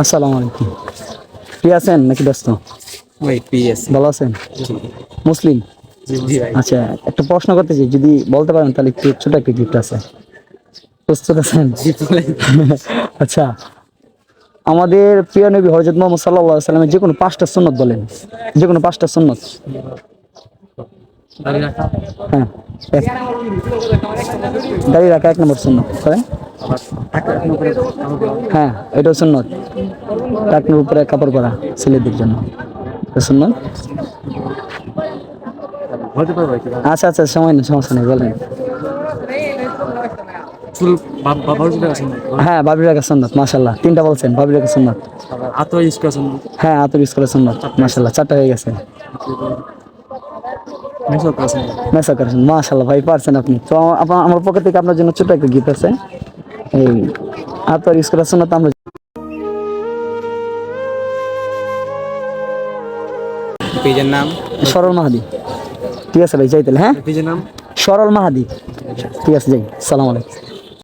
আসসালামু আলাইকুম। ফ্রি আছেন নাকি ব্যস্ত? ভালো আছেন? মুসলিম? আচ্ছা একটা প্রশ্ন করতে চাই যদি বলতে পারেন তাহলে একটু ছোট একটা গিফট আছে। প্রস্তুত আছেন? আচ্ছা আমাদের প্রিয় নবী হজরত মোহাম্মদ সাল্লাহ সাল্লামের যে কোনো পাঁচটা সুন্নত বলেন। যে কোনো পাঁচটা রাখা হ্যাঁ। দাঁড়িয়ে রাখা এক নম্বর সুন্নত করেন। হ্যাঁ এটাও সুন্নত। টাকনুর উপরে কাপড় পরা ছেলেদের জন্য। এটা সুন্নত? আচ্ছা আচ্ছা সময় নেই সমস্যা নেই বলেন। হ্যাঁ বাবির রাখা সুন্নত মাশাল্লাহ তিনটা বলছেন বাবির রাখা ইউজ করেছেন হ্যাঁ আতর স্কুলের সুন্নত মাশাল্লাহ চারটা হয়ে গেছে। মেসও করেছেন মেসা করেছেন মাশাল্লাহ ভাই পারছেন আপনি। তো আমার পকেট থেকে আপনার জন্য ছোট একটা গিফট আছে। এই আতর স্কুলের তো আমরা পেজের নাম? সরল মাহাদি। ঠিক আছে ভাই যাই তাহলে হ্যাঁ? পেজের নাম? সরল মাহাদি। ঠিক আছে যাই। সালাম আলাইকুম।